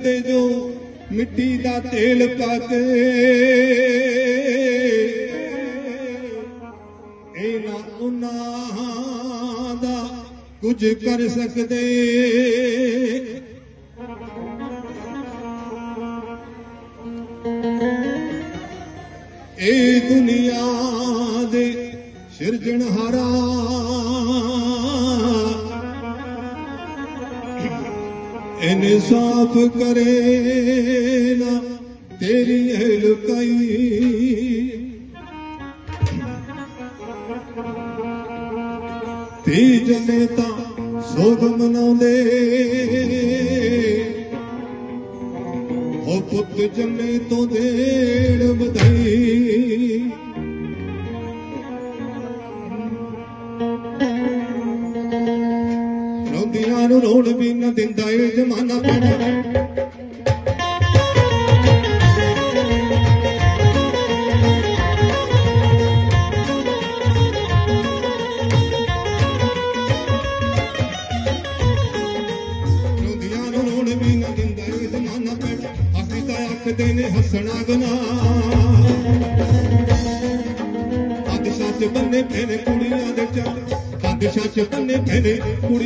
ਉੱਤੇ ਜੋ ਮਿੱਟੀ ਦਾ ਤੇਲ ਪਾ ਕੇ। ਇਹ ਉਹਨਾਂ ਦਾ ਕੁਝ ਕਰ ਸਕਦੇ। ਇਹ ਦੁਨੀਆ ਦੇ ਸਿਰਜਣਹਾਰਾ ਇਨਸਾਫ ਕਰੇ ਨਾ, ਤੇਰੀ ਹੈ ਲੁਕਾਈ ਤੀ ਜਨੇ ਤਾਂ ਸੋਗ ਮਨਾਉਂਦੇ। ਉਹ ਪੁੱਤ ਜੰਮੇ ਤੋਂ ਦੇਣ ਵਧਾਈ ਰੋਂਦੀਆਂ ਨੂੰ ਰੋਣ ਵੀ ਨਾ ਦਿੰਦਾ ਏ ਜਮਾਨਾ ਪੈਣਾ ਰੋਂਦੀਆਂ ਨੂੰ ਰੋਣ ਵੀ ਦਿੰਦਾ ਏ ਜ਼ਮਾਨਾ ਪੈਣਾ ਅਸੀਂ ਆਖਦੇ ਨੇ ਹੱਸਣਾ ਗਨਾ ਬਾਦਸ਼ਾਹ ਚ ਬੰਨੇ ਪੈਨੇ ਕੁੜੀਆਂ ਦੇ ਚੱਲ। ਬਾਦਸ਼ਾਹ ਚ ਬੰਨੇ ਪੈਨੇ ਕੁੜੀ